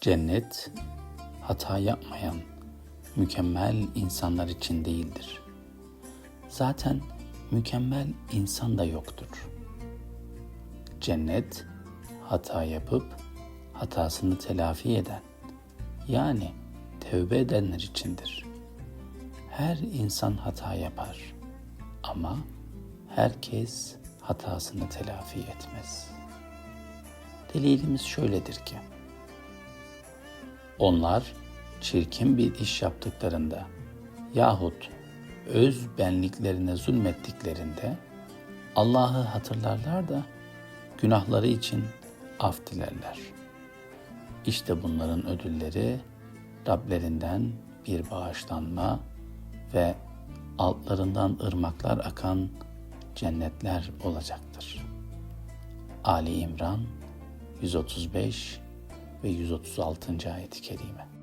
Cennet hata yapmayan mükemmel insanlar için değildir. Zaten mükemmel insan da yoktur. Cennet hata yapıp hatasını telafi eden yani tövbe edenler içindir. Her insan hata yapar ama herkes hatasını telafi etmez. Delilimiz şöyledir ki, onlar çirkin bir iş yaptıklarında yahut öz benliklerine zulmettiklerinde Allah'ı hatırlarlar da günahları için af dilerler. İşte bunların ödülleri Rablerinden bir bağışlanma ve altlarından ırmaklar akan cennetler olacaktır. Ali İmran 135 ve 136. ayet-i kerime.